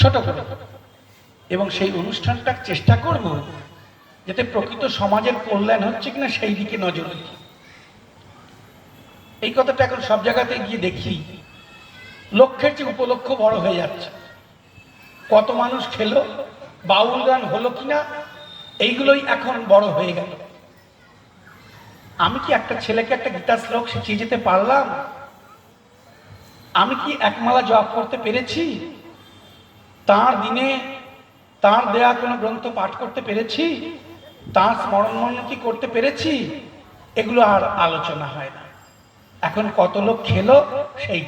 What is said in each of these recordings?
ছোট করে। এবং সেই অনুষ্ঠানটার চেষ্টা করব যাতে প্রকৃত সমাজের কল্যাণ হচ্ছে কিনা সেই দিকে নজর দিই এই কথাটা এখন সব জায়গাতে গিয়ে দেখি। লক্ষ্যের চেয়ে উপলক্ষ বড় হয়ে যাচ্ছে। কত মানুষ খেলো, বাউল গান হলো কিনা, এইগুলোই এখন বড় হয়ে গেল। আমি কি একটা ছেলেকে একটা গীতার শ্লোক শিখিয়ে যেতে পারলাম? আমি কি একমালা জপ করতে পেরেছি? তার দিনে তার দেয়া কোনো গ্রন্থ পাঠ করতে পেরেছি? তার স্মরণ মনন কি করতে পেরেছি? এগুলো আর আলোচনা হয় না। এখন কত লোক খেলো সেই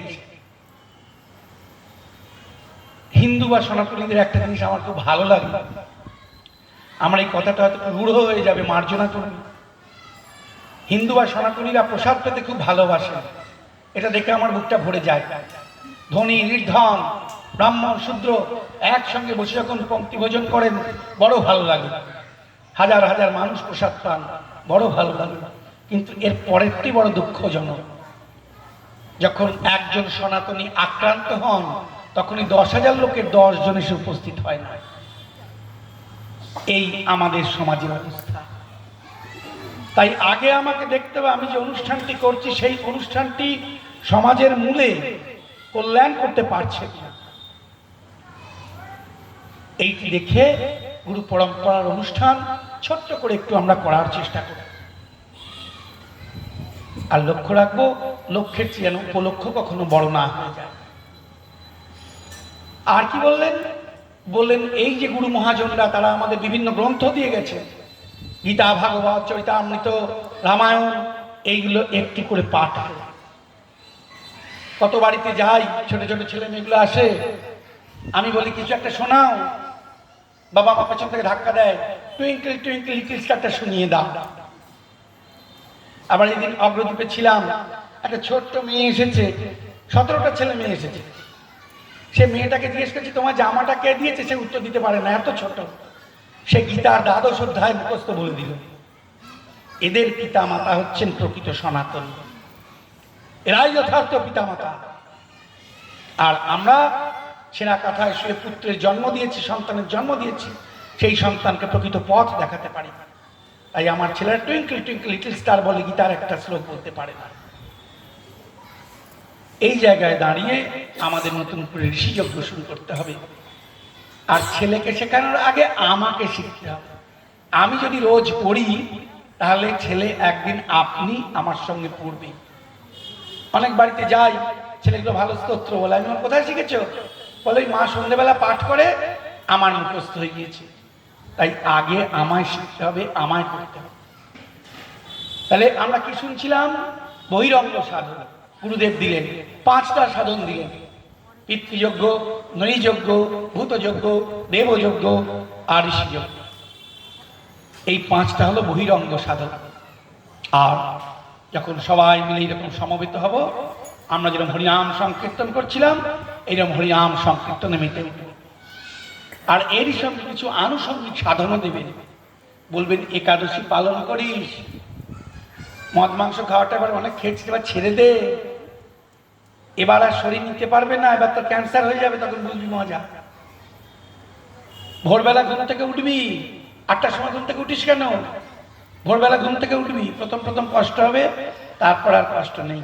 হিন্দু বা সনাতনীদের একটা জিনিস আমার খুব ভালো লাগে। আমার এই কথাটা হয়তো রূঢ় হয়ে যাবে, মার্জনা করুন হিন্দু বা সনাতনীরা প্রসাদ পেতে খুব ভালোবাসে এটা দেখে আমার বুকটা ভরে যায়। ধনী, নির্ধন ব্রাহ্মণ শূদ্র একসঙ্গে বসে যখন পঙ্ক্তি ভোজন করেন, বড় ভালো লাগে। হাজার হাজার মানুষ প্রসাদ পান, বড় ভালো লাগে। কিন্তু এর পরেরটি বড় দুঃখজনক। যখন একজন সনাতনী আক্রান্ত হন, তখনই দশ হাজার লোকের দশ জন এসে উপস্থিত হয় না। এই আমাদের সমাজের অবস্থা। তাই আগে আমাকে দেখতে হবে, আমি যে অনুষ্ঠানটি করছি, সেই অনুষ্ঠানটি সমাজের মূলে কল্যাণ করতে পারছে কিনা। এইটি দেখে গুরু পরম্পরার অনুষ্ঠান ছোট্ট করে একটু আমরা করার চেষ্টা করি। আর লক্ষ্য রাখব, লক্ষ্যের চেয়ে যেন উপলক্ষ কখনো বড় না হয়ে যায়। আর কি বললেন? বললেন, এই যে গুরু মহাজনরা, তারা আমাদের বিভিন্ন গ্রন্থ দিয়ে গেছে। গীতা, ভাগবত, চরিতামৃত, রামায়ণ, এইগুলো একটি করে পাঠ কত বাড়িতে যাই, ছোট ছোট ছেলে মেয়েগুলো আসে আমি বলি, কিছু একটা শোনাও। বাবা মা পেছন থেকে ধাক্কা দেয়, টুইঙ্কেল টুইঙ্কেল লিটল স্টারটা শুনিয়ে দাও। আবার এদিন অগ্রদ্বীপে ছিলাম, একটা ছোট্ট মেয়ে এসেছে, সতেরোটা ছেলে মেয়ে এসেছে। সে মেয়েটাকে জিজ্ঞেস করছে, তোমার জামাটা কে দিয়েছে? সে উত্তর দিতে পারে না, এত ছোট। সে গীতার দ্বাদশ অধ্যায় মুখস্থ বলে দিল, এদের পিতা মাতা হচ্ছেন প্রকৃত সনাতন। এরাই যথার্থ পিতা মাতা আর আমরা সেনা কাথায় শুয়ে পুত্রের জন্ম দিয়েছি, সন্তানের জন্ম দিয়েছি, সেই সন্তানকে প্রকৃত পথ দেখাতে পারি। না তাই আমার ছেলেরা টুইঙ্কেল টুইঙ্কেল, লিটল স্টার বলে গীতার একটা শ্লোক বলতে পারে না। এই জায়গায় দাঁড়িয়ে আমাদের নতুন করে ঋষিযজ্ঞ শুরু করতে হবে। আর ছেলেকে শেখানোর আগে আমাকে শিখতে হবে। আমি যদি রোজ পড়ি, তাহলে ছেলে একদিন আপনি আমার সঙ্গে পড়বে। অনেক বাড়িতে যাই, ছেলেগুলো ভালো স্তোত্র বলে, আমি কোথায় শিখেছ? বলে মা সন্ধ্যেবেলা পাঠ করে আমার মুখস্থ হয়ে গিয়েছে। তাই আগে আমায় শিখতে হবে, আমায় করতে হবে। তাহলে আমরা কি শুনছিলাম? বহিরঙ্গ সাধন। গুরুদেব দিলেন, পাঁচটা সাধন দিলেন। পিতৃযজ্ঞ, নৈযজ্ঞ, ভূতযজ্ঞ, দেবযজ্ঞ, আর ঋষিযজ্ঞ। এই পাঁচটা হলো বহিরঙ্গ সাধন। আর যখন সবাই মিলে এরকম সমবেত হব আমরা যেরকম হরিনাম সংকীর্তন করছিলাম এইরকম হরিনাম সংকীর্তনে মেতে উঠব আর এরই সঙ্গে কিছু আনুষঙ্গিক সাধনও দেবেন। বলবেন, একাদশী পালন করিস। মদ, মাংস খাওয়াটা এবার অনেক খেয়েছিস, এবার ছেড়ে দে। এবার আর শরীর নিতে পারবে না, এবার তোর ক্যান্সার হয়ে যাবে, তখন বুঝবি মজা। ভোরবেলা ঘুম থেকে উঠবি। আটটার সময় ঘুম থেকে উঠিস কেন? ভোরবেলা ঘুম থেকে উঠবি। প্রথম প্রথম কষ্ট হবে, তারপর আর কষ্ট নেই।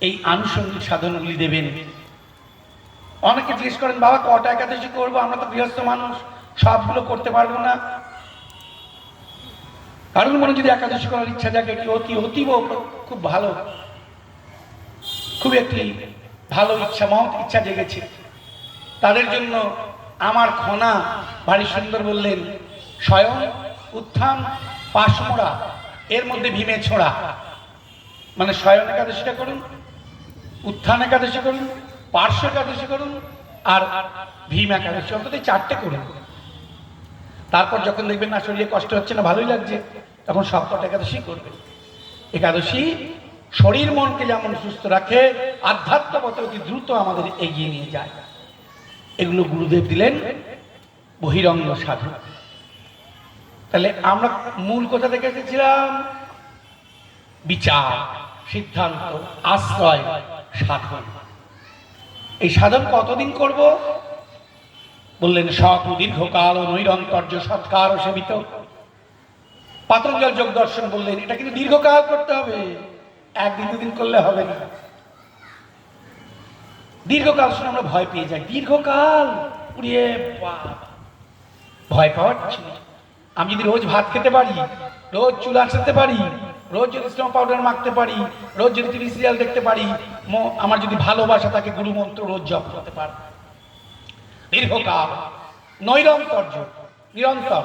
এই আনুষঙ্গিক সাধনগুলি দেবেন। অনেকে জিজ্ঞেস করেন, বাবা, কটা একাদশী করব? আমরা তো গৃহস্থ মানুষ, সবগুলো করতে পারব না। কারোর মনে যদি একাদশী করার ইচ্ছা জাগে এটি অতি অতীব, খুব ভালো। খুব একটি ভালো ইচ্ছা, মহৎ ইচ্ছা জেগেছে। তাদের জন্য আমার খনা ভারী সুন্দর বললেন, স্বয়ং উত্থান পাশমোড়া, এর মধ্যে ভীমে ছোড়া। মানে স্বয়ং একাদশীটা করুন উত্থান একাদশী করুন, পার্শ্ব একাদশী করুন, আর ভীম একাদশী, অন্তত চারটে করুন। তারপর যখন দেখবেন না শরীরে কষ্ট হচ্ছে না, ভালোই লাগছে, তখন সপ্তাহ একাদশী করবেন। একাদশী, শরীর মনকে যেমন সুস্থ রাখে আধ্যাত্মগত অতি দ্রুত আমাদের এগিয়ে নিয়ে যায়। এগুলো গুরুদেব দিলেন বহিরঙ্গ সাধু। তাহলে আমরা মূল কোথা থেকে এসেছিলাম, বিচার, সিদ্ধান্ত, আশ্রয়। সাধন। এই সাধন কতদিন করব? বললেন ও দীর্ঘকাল নৈরন্তর্য সৎকার ও সেবিত। পাতঞ্জল যোগ দর্শন বললেন, এটা কিন্তু দীর্ঘকাল করতে হবে। একদিন দুদিন করলে হবে না। দীর্ঘকাল শুনে আমরা ভয় পেয়ে যাই। দীর্ঘকাল? বাবা। ভয় নেই। আমি যদি রোজ ভাত খেতে পারি, রোজ চুল আঁচড়াতে পারি, রোজ যদি স্নো পাউডার মাখতে পারি, রোজ যদি টিভি সিরিয়াল দেখতে পারি আমার যদি ভালোবাসা থাকে গুরু মন্ত্র রোজ জপ করতে পারি। দীর্ঘকাল, নৈরন্তর্য, নিরন্তর।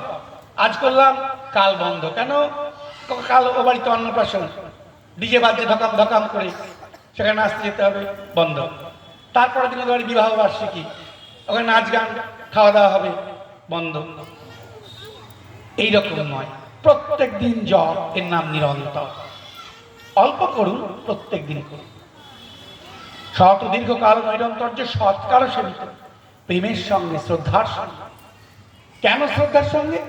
আজ করলাম, কাল বন্ধ। কেন? কাল ও বাড়িতে অন্নপ্রাশন। ডিজে বাজে ধকাম ধকাম করে সেখানে নাচতে যেতে হবে, বন্ধ। তারপরে দিন বাড়ি বিবাহ বার্ষিকী। ওখানে নাচ গান, খাওয়া দাওয়া হবে, বন্ধ। এইরকম নয়। প্রত্যেক দিন জপ, এর নাম নিরন্তর। অল্প করুন প্রত্যেক দিন করুন। ও দীর্ঘকাল নৈরন্তর্য সৎকার সহিত প্রেমের সঙ্গে, শ্রদ্ধার সঙ্গে। কেন শ্রদ্ধার সঙ্গে?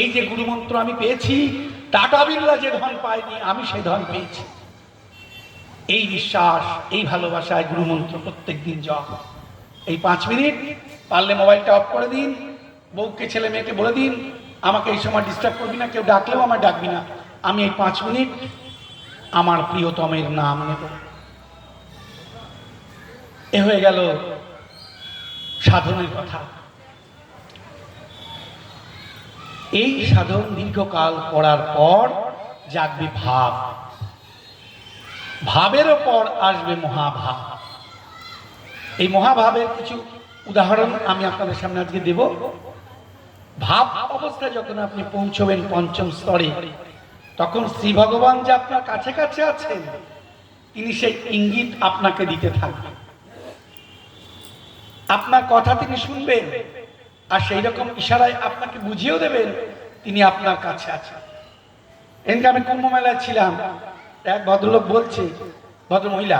এই যে গুরুমন্ত্র আমি পেয়েছি, টাটা বিড়লা যে ধন পায়নি, আমি সেই ধন পেয়েছি। এই বিশ্বাস এই ভালোবাসায় গুরুমন্ত্র প্রত্যেক দিন জপ। এই পাঁচ মিনিট, পারলে মোবাইলটা অফ করে দিন, বউকে, ছেলে মেয়েকে বলে দিন, আমাকে এই সময় ডিস্টার্ব করবি না, কেউ ডাকলেও আমার ডাকবি না। আমি এই পাঁচ মিনিট আমার প্রিয়তমের নাম নেব। এ হয়ে গেল সাধনের কথা। এই সাধন দীর্ঘকাল করার পর জাগবে ভাব। ভাবের পর আসবে মহাভাব। এই মহাভাবের কিছু উদাহরণ আমি আপনাদের সামনে আজকে দেব। ভাব অবস্থায় যখন আপনি পৌঁছবেন পঞ্চম স্তরে, তখন শ্রী ভগবান যে আপনার কাছে কাছে আছেন, তিনি সেই ইঙ্গিত আপনাকে দিতে থাকবেন। আপনার কথা তিনি শুনবেন। আর সেই রকম ইশারায় আপনাকে বুঝিয়েও দেবেন, তিনি আপনার কাছে আছেন। এদিকে আমি কুম্ভ মেলায় ছিলাম। এক ভদ্রলোক বলছে ভদ্র মহিলা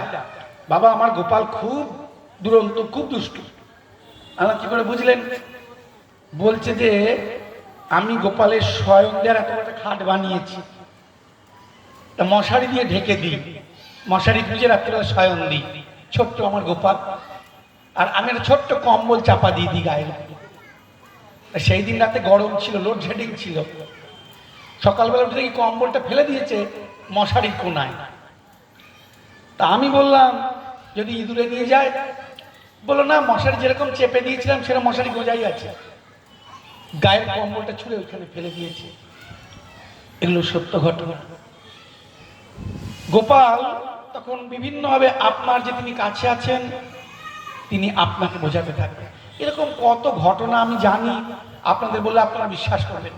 বাবা আমার গোপাল খুব দুরন্ত, খুব দুষ্টু। আমার কি করে বুঝলেন? বলছে যে, আমি গোপালের স্বয়ং দেওয়ার এত একটা খাট বানিয়েছি। তা মশারি দিয়ে ঢেকে দিই। মশারি খুঁজে রাত্রিবেলা শয়ন দিই। ছোট্ট আমার গোপাল আর আমি একটা ছোট্ট কম্বল চাপা দিয়ে দিই গায়ে। সেই দিন রাতে গরম ছিল, লোডশেডিং ছিল। সকালবেলা উঠে দেখি কম্বলটা ফেলে দিয়েছে মশারির কোনায়। তা আমি বললাম, যদি ইঁদুরে নিয়ে যায়? বলল, না, মশারি যেরকম চেপে দিয়েছিলাম, সেরকম মশারি গোজাই আছে। গায়ের কম্বলটা ছুঁড়ে ওইখানে ফেলে দিয়েছে। এগুলো সত্য ঘটনা। গোপাল তখন বিভিন্নভাবে আপনার যে তিনি কাছে আছেন তিনি আপনাকে বোঝাতে থাকবেন। এরকম কত ঘটনা আমি জানি, আপনাদের বললে আপনারা বিশ্বাস করবেন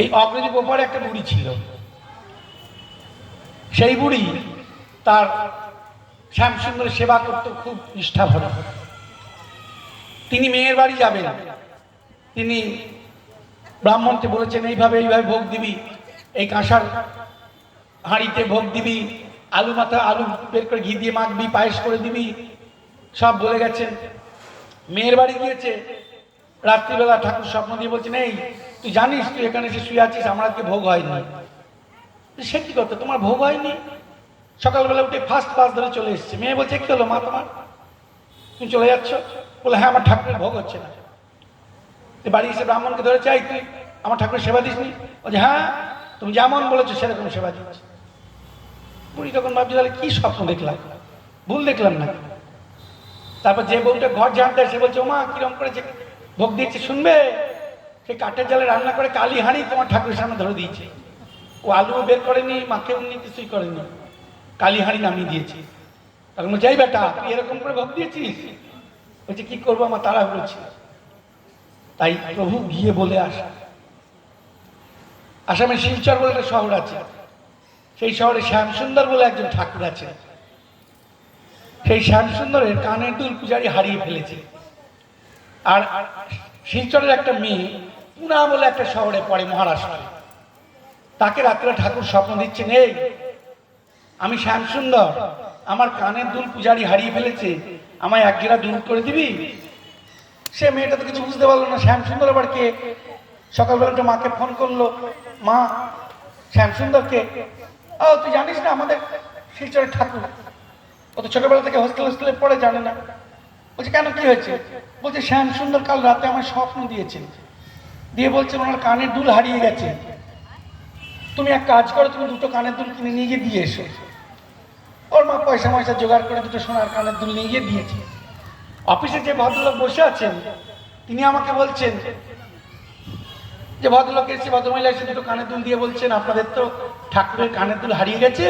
এই অগ্রজি গোপারে একটা বুড়ি ছিল। সেই বুড়ি তার শ্যামসুন্দরের সেবা করতে খুব নিষ্ঠাভরা তিনি মেয়ের বাড়ি যাবেন। তিনি ব্রাহ্মণকে বলেছেন, এইভাবে এইভাবে ভোগ দিবি। এই কাঁসার হাঁড়িতে ভোগ দিবি। আলু মাথা, আলু বের করে ঘি দিয়ে মাখবি, পায়েস করে দিবি। সব বলে গেছেন। মেয়ের বাড়ি গিয়েছে। রাত্রিবেলা ঠাকুর স্বপ্ন দিয়ে বলছেন এই তুই জানিস, তুই এখানে এসে শুয়ে আছিস, আমার আজকে ভোগ হয়নি। সে কি কথা? তোমার ভোগ হয়নি? সকালবেলা উঠে ফার্স্ট বাস ধরে চলে এসছে। মেয়ে বলছে, কি হলো মা তোমার? তুমি চলে যাচ্ছ? বলে হ্যাঁ আমার ঠাকুরের ভোগ হচ্ছে না। বাড়ি এসে ব্রাহ্মণকে ধরে, চাই তুই, আমার ঠাকুরের সেবা দিসনি? বলছে হ্যাঁ তুমি যেমন বলেছ, সেরকম সেবা দিচ্ছি। বুড়ি তখন ভাবছি, তাহলে কি স্বপ্ন দেখলাম? ভুল দেখলাম না তারপর যে বউটা ঘর জানতে সে বলছে, ওমা, কিরম করেছে ভোগ দিয়েছে শুনবে? সে কাঠের জালে রান্না করে কালি হাঁড়ি তোমার ঠাকুরের সামনে ধরে দিয়েছে। ও আলু বের করেনি মাকে উনি কিছুই করেনি, কালি হাঁড়ি নামিয়ে দিয়েছে। তখন এই বেটা, তুই এরকম করে ভোগ দিয়েছিস? বলছে, কি করব, আমার তারা বলছে তাই প্রভু গিয়ে বলে আসা। আসামে শিলচর বলে একটা শহর আছে। সেই শহরে শ্যামসুন্দর বলে একজন ঠাকুর আছে সেই শ্যামসুন্দরের কানের দুল পূজারি হারিয়ে ফেলেছে। আর শিলচরের একটা মেয়ে পুনা বলে একটা শহরে পড়ে মহারাষ্ট্রে। তাকে রাত্রে ঠাকুর স্বপ্ন দিচ্ছেন এই আমি শ্যামসুন্দর, আমার কানের দুল পূজারি হারিয়ে ফেলেছে, আমায় এক জোড়া দূর করে দিবি? সে মেয়েটা তো কিছু বুঝতে পারল না, শ্যামসুন্দর আবার কে? সকালবেলা একটা মাকে ফোন করল, মা, শ্যামসুন্দরকে, ও, তুই জানিস না আমাদের শিলচরের ঠাকুর ও তো ছোটবেলা থেকে হোস্টেল হোস্টেলে পড়ে জানে না। বলছে, কেন, কি হয়েছে? বলছে, শ্যাম সুন্দর কাল রাতে আমার স্বপ্ন দিয়েছেন দিয়ে বলছেন, ওনার কানের দুল হারিয়ে গেছে। তুমি এক কাজ করো, তুমি দুটো কানের দুল কিনে নিয়ে গিয়ে দিয়ে এসো। ওর মা পয়সা ময়সা জোগাড় করে দুটো সোনার কানের দুল নিয়ে গিয়ে দিয়েছে। অফিসে যে ভদ্রলোক বসে আছেন, তিনি আমাকে বলছেন, যে ভদ্রলোক এসে ভদ্রমহিলা এসে দুটো কানের দুল দিয়ে বলছেন, আপনাদের তো ঠাকুরের কানের দুল হারিয়ে গেছে,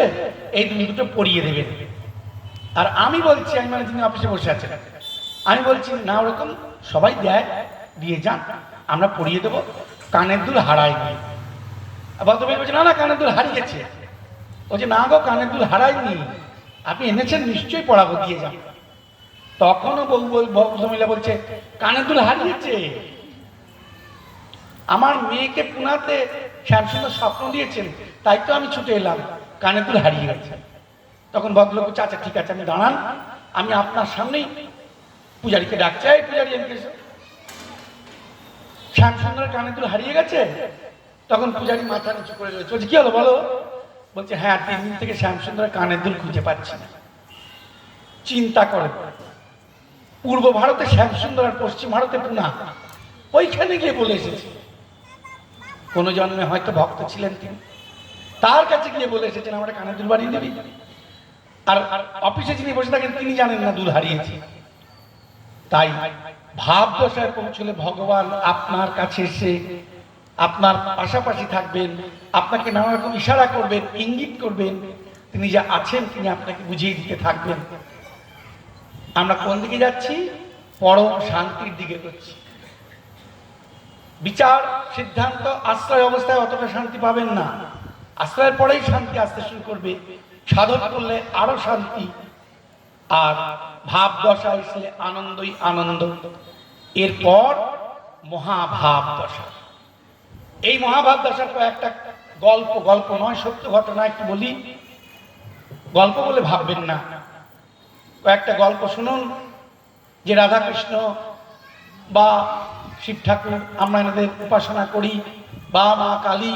এই দুল দুটো পরিয়ে দেবেন। আর আমি বলছি, আমি মানে যিনি অফিসে বসে আছেন, আমি বলছি, না, ওরকম সবাই দেয়, দিয়ে যান, আমরা পড়িয়ে দেবো, কানের দুল হারায়নি ভদ্রমহিলা বলছে, না না, কানের দুল হারিয়েছে। বলছে না গো, কানের দুল হারায়নি আপনি এনেছেন, নিশ্চয়ই পড়াবো, দিয়ে যান। তখনও ভদ্রমহিলা বলছে, কানের দুল হারিয়েছে। আমার মেয়েকে পুনাতে শ্যামসুন্দর স্বপ্ন দিয়েছেন, তাই তো আমি ছুটে এলাম, কানের দুল হারিয়ে গেছে তখন ভদ্রলোক বলছে, আচ্ছা ঠিক আছে আমি দাঁড়ান। আমি আপনার সামনেই পূজারীকে ডাকছি। এই পূজারি এসো। শ্যামসুন্দরের কানে দুল হারিয়ে গেছে। তখন পূজারি মাথা নিচু করে রয়েছে বলছে কি হলো বলো? বলছে হ্যাঁ তিন দিন থেকে শ্যামসুন্দরের কানের দুল খুঁজে পাচ্ছি না। চিন্তা করে। পূর্ব ভারতে শ্যামসুন্দর আর পশ্চিম ভারতে পুনা। ওইখানে গিয়ে বলে এসেছে। কোনো জন্মে হয়তো ভক্ত ছিলেন তিনি। তার কাছে গিয়ে বলে এসেছেন আমরা কানের দুল বাড়িয়ে দিবি। আর অফিসে যিনি বসে থাকেন, তিনি জানেন না দুল হারিয়েছে। তাই ভাব দশায় পৌঁছলে ভগবান আপনার কাছে এসে আপনার পাশাপাশি থাকবেন, আপনাকে নানা রকম ইশারা করবেন, ইঙ্গিত করবেন। তিনি যা আছেন, তিনি আপনাকে বুঝিয়ে দিতে থাকবেন। আমরা কোন দিকে যাচ্ছি? পরম শান্তির দিকে করছি। বিচার, সিদ্ধান্ত, আশ্রয় অবস্থায় অতটা শান্তি পাবেন না। আশ্রয়ের পরেই শান্তি আসতে শুরু করবে। সাধন করলে আরও শান্তি, আর ভাব দশা এসলে আনন্দই আনন্দ। এরপর মহাভাব দশা। এই মহাভাব দশার কয়েকটা গল্প গল্প নয়, সত্য ঘটনা একটু বলি। গল্প বলে ভাববেন না। কয়েকটা গল্প শুনুন, যে রাধাকৃষ্ণ বা শিব ঠাকুর, আমরা এনাদের উপাসনা করি, বা মা কালী।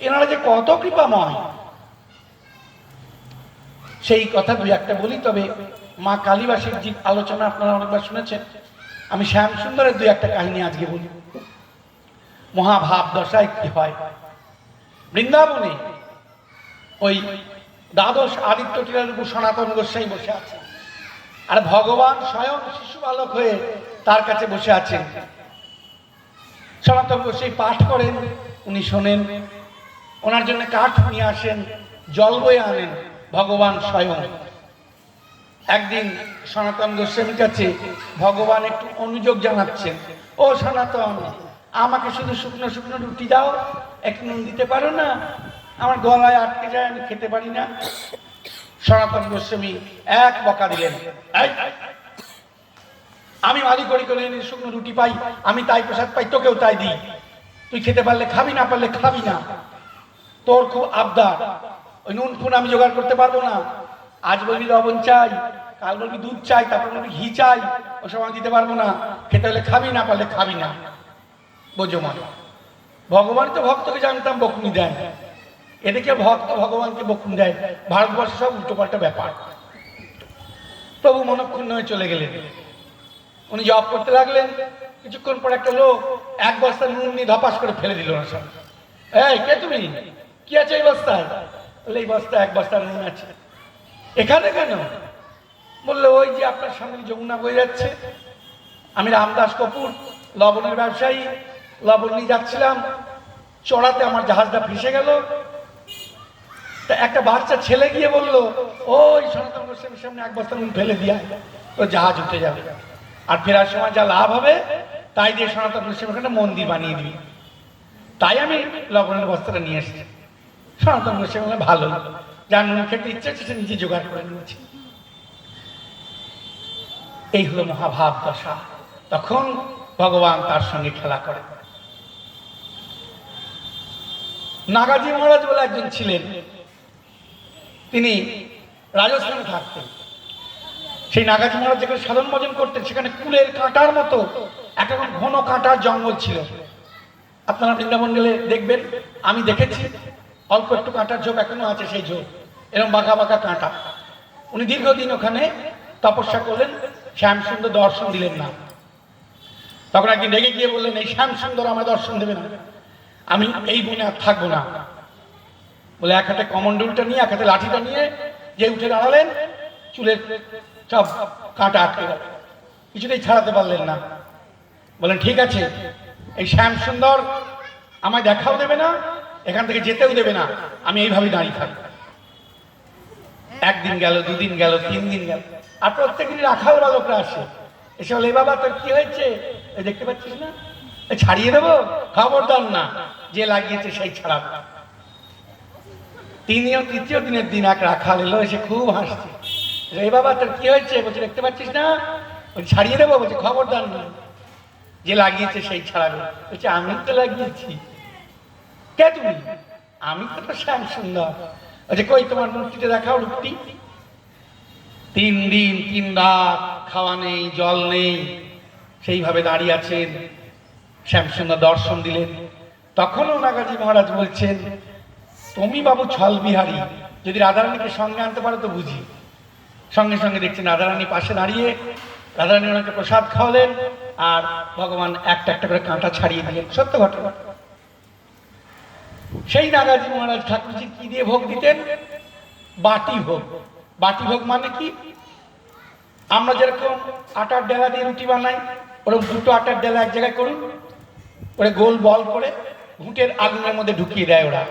এনারা যে কত কৃপাময় সেই কথা দুই একটা বলি, তবে মা কালীবাসীর শিবজির আলোচনা আপনারা অনেকবার শুনেছেন, আমি শ্যাম সুন্দরের দুই একটা কাহিনী আজকে বলি। মহাভাব দশায় কি হয়? বৃন্দাবনে ওই দ্বাদশ আদিত্য টিলার উপর সনাতন গোস্বাই বসে আছে। আর ভগবান স্বয়ং শিশু বালক হয়ে তার কাছে বসে আছেন। সনাতন গোস্বাই পাঠ করেন, উনি শোনেন, ওনার জন্য কাঠ নিয়ে আসেন, জল বয়ে আনেন। ভগবান স্বয়ং। একদিন সনাতন গোস্বামীর কাছে ভগবান একটু অনুযোগ জানাচ্ছেন, ও সনাতন, আমাকে শুধু শুকনো শুকনো রুটি দাও, একটু নুন দিতে পারো না? আমার গলায় আটকে যায়, আমি খেতে পারি না। সনাতন গোস্বামী এক বকা দিলেন আমি মালি করি করে শুকনো রুটি পাই, আমি তাই প্রসাদ পাই, তোকেও তাই দিই। তুই খেতে পারলে খাবি, না পারলে খাবি না। তোর খুব আবদার ওই নুন ফুন আমি জোগাড় করতে পারব না। আজ বলবি লবণ চাই, কাল বলবি দুধ চাই, তারপর বলবি ঘি চাই, ওসব আমি দিতে পারব না। খেতে হলে খাবি, না পারলে খাবি না। বোঝো মা। ভগবান তো ভক্তকে জানতাম, বকুনি দেন। এদিকে ভক্ত ভগবানকে বকুনি দেয়। ভারতবর্ষে সব উল্টোপাল্টা ব্যাপার। প্রভু মনক্ষুণ্ণ হয়ে চলে গেলেন। উনি জব করতে লাগলেন। কিছুক্ষণ পর একটা লোক এক বস্তা নুন নিয়ে ধপাস করে ফেলে দিল না সব এই, কে তুমি? কি আছে এই বস্তায়? বললে এই বস্তা, এক বস্তা নুন আছে। এখানে কেন? বলল, ওই যে আপনার সামনে যমুনা বয়ে যাচ্ছে। আমি রামদাস কপুর, লবণের ব্যবসায়ী। লবণ নিয়ে যাচ্ছিলাম। চড়াতে আমার জাহাজটা ভেসে গেল। তা একটা বাচ্চা ছেলে গিয়ে বলল, ওই সনাতন গোস্বামীর সামনে এক বস্তা নুন ফেলে দিয়া তো জাহাজ উঠে যাবে। আর ফেরার সময় যা লাভ হবে, তাই দিয়ে সনাতন গোস্বামীর ওখানে মন্দির বানিয়ে দিবি। তাই আমি লবণের বস্তাটা নিয়ে এসেছি। সনাতন গোস্বামী ভালো যার নুন খেতে ইচ্ছে হচ্ছে সে নিজে জোগাড় করে নিয়েছে। এই হলো মহাভাব দশা। তখন ভগবান তার সঙ্গে খেলা করে নাগাজি মহারাজ বলে একজন ছিলেন। তিনি রাজস্থানে থাকতেন। সেই নাগাজি মহারাজ যেখানে সাধন ভজন করতেন, সেখানে কুলের কাঁটার মতো একটা ঘন কাঁটার জঙ্গল ছিল। আপনারা বৃন্দাবন গেলে দেখবেন, আমি দেখেছি। অল্প একটু কাঁটার ঝোপ এখনও আছে সেই ঝোপ। এরকম বাঁকা বাঁকা কাঁটা। উনি দীর্ঘদিন ওখানে তপস্যা করলেন, শ্যামসুন্দর দর্শন দিলেন না। তখন একদিন রেগে গিয়ে বললেন, এই শ্যামসুন্দর আমার দর্শন দেবে না। আমি এই বনে আর থাকব না। বলে এক হাতে কমন্ডলটা নিয়ে, এক হাতে লাঠিটা নিয়ে যে উঠে দাঁড়ালেন, চুলের সব কাঁটা আটকে গেল। কিছুতেই ছাড়াতে পারলেন না। বলেন ঠিক আছে, এই শ্যাম সুন্দর আমায় দেখাও দেবে না এখান থেকে যেতেও দেবে না। আমি এইভাবে দাঁড়িয়ে থাকব। একদিন গেল, দুদিন গেল তিন দিন গেল। আর প্রত্যেকদিন রাখাল বালকরা আসে। এসে বলে বাবা, তোর কি হয়েছে? দেখতে পাচ্ছিস না? ছাড়িয়ে দেবো? খবর খবরদার না, যে লাগিয়েছে সেই ছাড়াবো। তিনিও তৃতীয় দিনের দিন এক রাখাল এলো, এসে খুব হাসছে। রে বাবা, তোর কি হয়েছে? বলছে, দেখতে পাচ্ছিস না? ছাড়িয়ে দেবো? বলছে, খবরদার না, যে লাগিয়েছে সেই ছাড়াবে। বলছে আমি তো লাগিয়েছি। কে তুমি? আমি তো শ্যাম সুন্দর। বলছে, কই তোমার মূর্তিটা দেখাও রূপটি? তিন দিন, তিন রাত, খাওয়া নেই, জল নেই। সেইভাবে দাঁড়িয়ে আছেন। শ্যামসুন্দর দর্শন দিলেন। তখনও নাগাজি মহারাজ বলছেন, তুমি বাবু ছল বিহারী যদি রাধারানীকে সঙ্গে আনতে পারো তো বুঝি। সঙ্গে সঙ্গে দেখছেন রাধারানী পাশে দাঁড়িয়ে, রাধারানী ওনাকে প্রসাদ খাওয়ালেন আর ভগবান একটা একটা করে কাঁটা ছাড়িয়ে দিলেন। সত্য ঘটনা। সেই নাগাজি মহারাজ ঠাকুরজি কি দিয়ে ভোগ দিতেন? বাটি ভোগ। বাটি ভোগ মানে কি? আমরা যেরকম আটার ডেলা দিয়ে রুটি বানাই, ওরকম দুটো আটার ডেলা এক জায়গায় করুন, ওরা গোল বল করে ঘুঁটের আগুনের মধ্যে ঢুকিয়ে দেয় ওরা।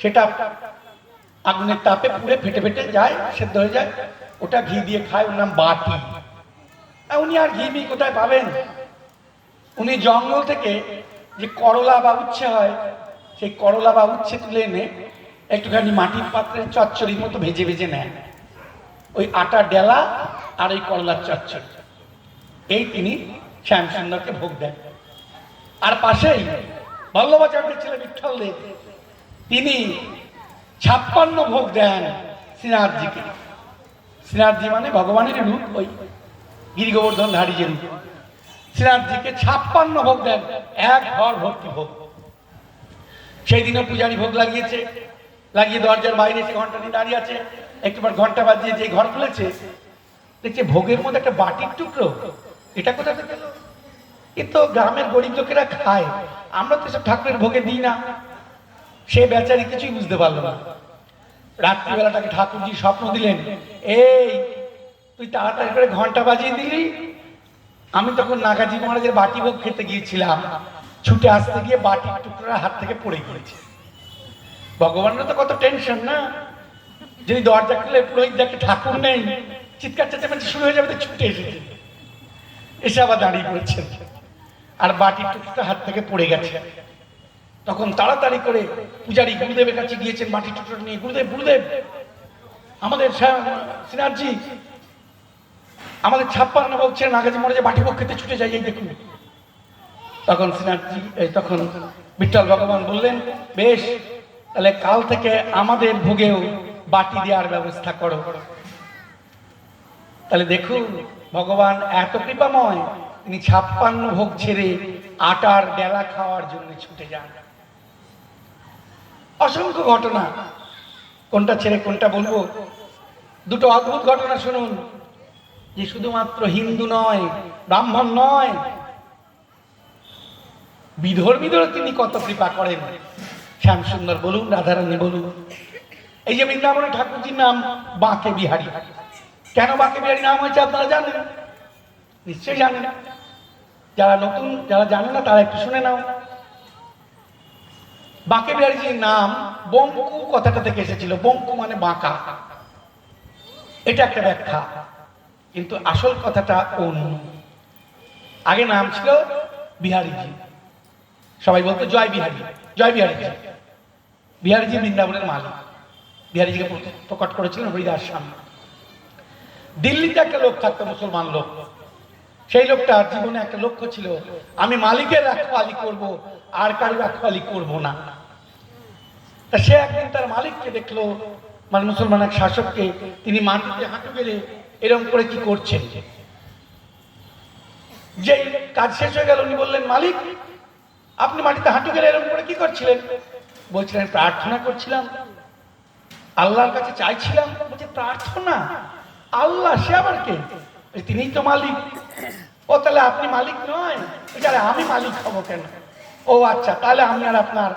সেটা আগুনের তাপে পুড়ে ফেটে ফেটে যায়, সেদ্ধ হয়ে যায়। ওটা ঘি দিয়ে খায়, ওর নাম বাটি। উনি আর ঘি কোথায় পাবেন? উনি জঙ্গল থেকে যে করলা বা উচ্ছে হয় সেই করলা বা উচ্ছে তুলে এনে একটুখানি মাটির পাত্রে চচ্চড়ির মতো ভেজে ভেজে নেয়। ওই আটা ডেলা আর ওই করলার চচ্চড়ি। এই তিনি শ্যামসুন্দরকে ভোগ দেন। আর পাশেই বল্লভাচার্যের ছেলে বিঠল দেব, তিনি ছাপ্পান্ন ভোগ দেন শ্রীনাথজিকে শ্রীনাথজি মানে ভগবানের রূপ, ওই গিরি গোবর্ধন ধারী যে রূপ। শ্রীনাথজিকে ছাপ্পান্ন ভোগ দেন, এক ঘর ভর্তি ভোগ। সেই দিনও পূজারি ভোগ লাগিয়েছে। লাগিয়ে দরজার বাইরে এসে ঘণ্টা নিয়ে দাঁড়িয়ে আছে। একটুবার ঘণ্টা বাজিয়ে যে ঘর খুলেছে, দেখছে ভোগের মধ্যে একটা বাটির টুকরো। এটা কোথা থেকে? এ তো গ্রামের গরিব লোকেরা খায়। আমরা তো সব ঠাকুরের ভোগে দিই না। সে বেচারি কিছুই বুঝতে পারল না। রাত্রিবেলাটাকে ঠাকুরজি স্বপ্ন দিলেন, এই, তুই তাড়াতাড়ি করে ঘণ্টা বাজিয়ে দিলি? আমি তখন নাগাজি মহারাজের বাটি ভোগ খেতে গিয়েছিলাম। ছুটে আসতে গিয়ে বাটির টুকরা হাত থেকে পড়ে গিয়েছে। ভগবানের তো কত টেনশন না? যদি দরজা খুলে পুরোহিত দেখে ঠাকুর নেই, চিৎকার চেঁচামেচি শুরু হয়ে যাবে তো ছুটে এসেছে। এসে আবার দাঁড়িয়ে পড়েছেন। আর বাটির টুকরোটা হাত থেকে পড়ে গেছে। তখন তাড়াতাড়ি করে পূজারী গুরুদেবের কাছে গিয়েছেন মাটির টুকরোটা নিয়ে। গুরুদেব গুরুদেব, আমাদের সিনার্জি, আমাদের ছাপ্পান্ন বলছেন নাগাজি মরে যে বাটি পক্ষেতে ছুটে যাই দেখুন। তখন সিনার্জি, এই তখন বিঠ্ঠল ভগবান বললেন, বেশ, তাহলে কাল থেকে আমাদের ভোগেও বাটি দেওয়ার ব্যবস্থা করো। তাহলে দেখুন, ভগবান এত কৃপাময়, তিনি ছাপ্পান্ন ভোগ ছেড়ে আটার বেলা খাওয়ার জন্য ছুটে যান। অসংখ্য ঘটনা, কোনটা ছেড়ে কোনটা বলব? দুটো অদ্ভুত ঘটনা শুনুন, যে শুধুমাত্র হিন্দু নয়, ব্রাহ্মণ নয় বিধর্মীদেরও তিনি কত কৃপা করেন। শ্যামসুন্দর বলুন, রাধারানী বলুন। এই যে বৃন্দাবনে ঠাকুরজির নাম বাঁকে বিহারী। কেন বাঁকে বিহারী নাম হয়েছে আপনারা জানেন? নিশ্চয়ই জানেন। যারা নতুন, যারা জানে না, তারা একটু শুনে নাও। বাঁকে বিহারীজির নাম বঙ্কু কথাটা থেকে এসেছিল। বঙ্কু মানে বাঁকা। এটা একটা ব্যাখ্যা। কিন্তু আসল কথাটা অন্য। আগে নাম ছিল বিহারীজি। সবাই বলতো, জয় বিহারী, জয় বিহারীজি বিহারীজি বৃন্দাবনের মালিক। বিহারীজিকে প্রকট করেছিলেন হরিদাস স্বামী। দিল্লিতে একটা লোক থাকতো, মুসলমান লোক। সেই লোকটার জীবনে একটা লক্ষ্য ছিল, আমি মালিকের রাখওয়ালি করব, আর কারও রাখওয়ালি করব না। সে একদিন তার মালিককে দেখল মানে মুসলমান এক শাসককে। তিনি মাটিতে হাঁটু গেলে এরকম করে কি করছেন? যে কাজ শেষ হয়ে গেল, উনি বললেন, মালিক আপনি মাটিতে হাঁটু গেলে এরকম করে কি করছিলেন? বলছিলেন, প্রার্থনা করছিলাম। আল্লাহর কাছে চাইছিলাম। বলছে, প্রার্থনা? আল্লাহ, সে আবার কে? তিনিই তো মালিক। ও, তাহলে আপনি মালিক নয়? আমি মালিক হব কেন? ও আচ্ছা তাহলে আমি আর আপনার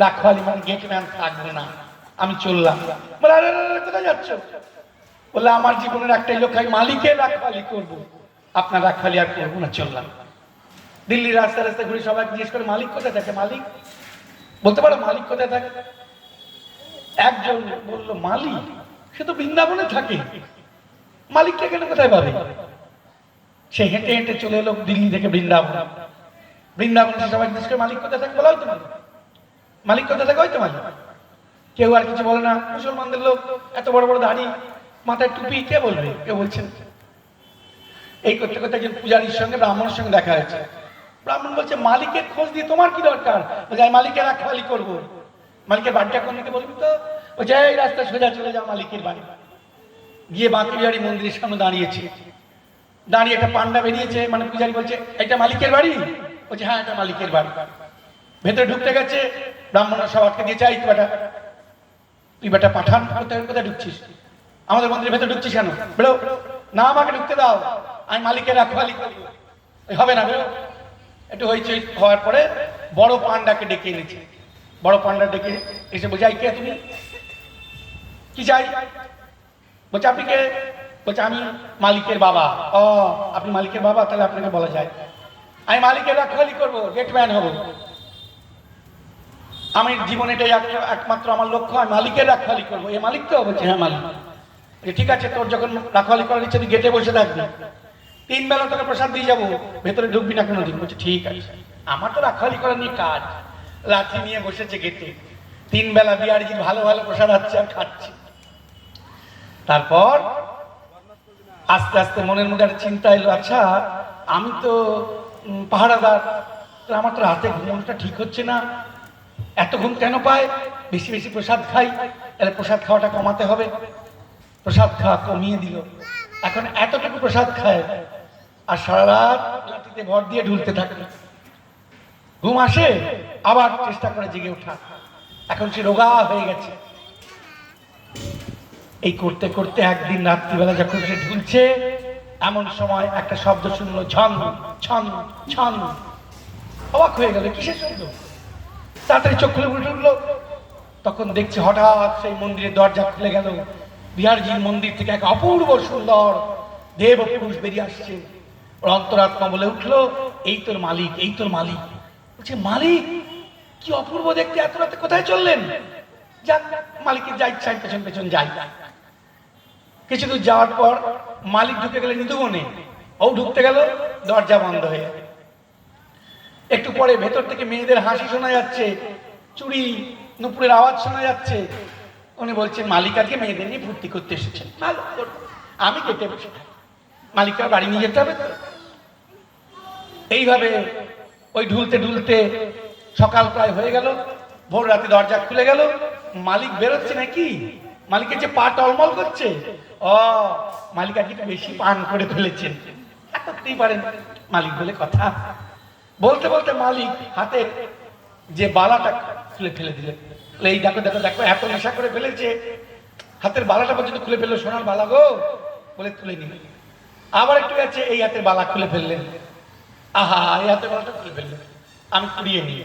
রাখওয়ালি মানে গেটম্যান থাকব না। আমি চললাম। বলে, আরে কোথায় যাচ্ছ? বলে আমার জীবনের একটাই লক্ষ্য, আমি মালিকের রাখওয়ালি করব। আপনার রাখওয়ালি আর করব না, চললাম। দিল্লির রাস্তা রাস্তা ঘুরে সবাই জিজ্ঞেস করে, মালিক কোথায় থাকে, মালিক? বলতে পারো, মালিক কোথায় থাকে? একজন বলল, মালিক? সে তো বৃন্দাবনে থাকে। মালিককে কেন কোথায় পাবে? সে হেঁটে হেঁটে চলে এলো দিল্লি থেকে বৃন্দাবন। বৃন্দাবনে সবাই জিজ্ঞেস করে, মালিক কোথায় থাকে? বলা হয়তো মালিক মালিক কোথায় থাকে? হয়তো মালিক কেউ আর কিছু বলে না। মুসলমানদের লোক, এত বড় বড় দাড়ি, মাথায় টুপি, কে বলবে? কেউ বলছেন এই করতে করতে একজন পূজারীর সঙ্গে ব্রাহ্মণের সঙ্গে দেখা হয়েছে। ব্রাহ্মণ বলছে, মালিকের খোঁজ দিয়ে তোমার কি দরকার? বলছে, আমি মালিকের রাখওয়ালি করব। মালিকের বাড়িটা কোন দিকে বলবি তো? বলছে, এই রাস্তা সোজা চলে যাও মালিকের বাড়ি। গিয়ে বাঁকি বিহারী মন্দিরের সামনে দাঁড়িয়েছে। দাঁড়িয়ে একটা পান্ডা বেরিয়েছে মানে পূজারী বলছে, এটা মালিকের বাড়ি? বলছে হ্যাঁ এটা মালিকের বাড়ি। ভেতরে ঢুকতে গেছে, ব্রাহ্মণের সব আটকে দিয়েছে এই, তুই বেটা তুই বেটা পাঠান, কোথায় কোথায় ঢুকছিস? আমাদের মন্দিরের ভেতরে ঢুকছিস কেন? বেরো না, আমাকে ঢুকতে দাও। আমি মালিকের রাখওয়ালি করব। এই হবে না, বেরো। একটু হয়েছে হওয়ার পরে বড় পান্ডাকে ডেকে এনেছে। বড় পান্ডা ডেকে এসে বোঝাই কে তুমি? কি চাই? বলছে, আপনি কে? বলছে, আমি মালিকের বাবা। ও, আপনি মালিকের বাবা? তাহলে আপনাকে বলা যায়। আমি মালিকের রাখওয়ালি করব গেটম্যান হব। আমি জীবনে এটাই একমাত্র আমার লক্ষ্য, আমি মালিকের রাখওয়ালি করব। এই মালিক তো? বলছে হ্যাঁ মালিক। ঠিক আছে, তোর যখন রাখওয়ালি করার ইচ্ছে, তুই গেটে বসে থাকবি। তিন বেলা তোকে প্রসাদ দিয়ে যাব ভেতরে ঢুকবি না কোনো দিন বলছে ঠিক আছে। আমার তো রাখওয়ালি করা নিয়ে কাজ। লাঠি নিয়ে বসেছে গেটে। তিন বেলা বিহারিজি ভালো ভালো প্রসাদ হচ্ছে আর খাচ্ছি। তারপর আস্তে আস্তে মনের মধ্যে একটা চিন্তা এলো আচ্ছা আমি তো উম, পাহারাদার আমার তো রাতে ঘুমটা ঠিক হচ্ছে না। এত ঘুম কেন পায়? বেশি বেশি প্রসাদ খাই তাহলে প্রসাদ খাওয়াটা কমাতে হবে। প্রসাদ খাওয়া কমিয়ে দিল। এখন এতটুকু প্রসাদ খায় আর সারা রাত লাঠিতে ভর দিয়ে ঢুলতে থাকে ঘুম আসে, আবার চেষ্টা করে জেগে ওঠা। এখন সে রোগা হয়ে গেছে। এই করতে করতে একদিন রাত্রিবেলা যখন সে ঢুলছে, এমন সময় একটা শব্দ শুনলো, ঝন ছন ছন অবাক হয়ে গেল, কিসের শব্দ? তাড়াতাড়ি চোখ খুলে উঠে উঠল। তখন দেখছে হঠাৎ সেই মন্দিরের দরজা খুলে গেল। বিহারজির মন্দির থেকে এক অপূর্ব সুন্দর দেব পুরুষ বেরিয়ে আসছে। অন্তরাত্মা বলে উঠল, এই তোর মালিক, এই তোর মালিক। বলছে, মালিক, কি অপূর্ব দেখতে, এত রাতে কোথায় চললেন? যাক, মালিকের যা ইচ্ছা, পেছন পেছন যাই। কিছু দূর যাওয়ার পর মালিক ঢুকে গেলে নিধুবনে ও ঢুকতে গেল দরজা বন্ধ হয়ে। একটু পরে ভেতর থেকে মেয়েদের হাসি শোনা যাচ্ছে চুড়ি নুপুরের আওয়াজ শোনা যাচ্ছে। উনি বলছেন, মালিক আজকে মেয়েদের নিয়ে ফুর্তি করতে এসেছেন। আমি কেটে বসে থাকি। বাড়ি নিয়ে যেতে হবে তো? এইভাবে ওই ঢুলতে ঢুলতে সকাল প্রায় হয়ে গেল, ভোর রাতে দরজা খুলে গেল, মালিক বেরোচ্ছে নাকি? মালিকের যে পা টলমল করছে? ও, মালিক একটু বেশি পান করে ফেলেছেন করতেই পারেন মালিক বলে কথা। বলতে বলতে মালিক হাতের যে বালাটা খুলে ফেলে দিলেন। এই দেখো দেখো দেখো, এত নেশা করে ফেলেছে। হাতের বালাটা পর্যন্ত খুলে ফেলল সোনার বালা গো। বলে, তুলে নিল আবার একটু গেছে, এই হাতের বালা খুলে ফেললেন। আহা হাতের বালাটা খুলে ফেললেন। আমি কুড়িয়ে নিই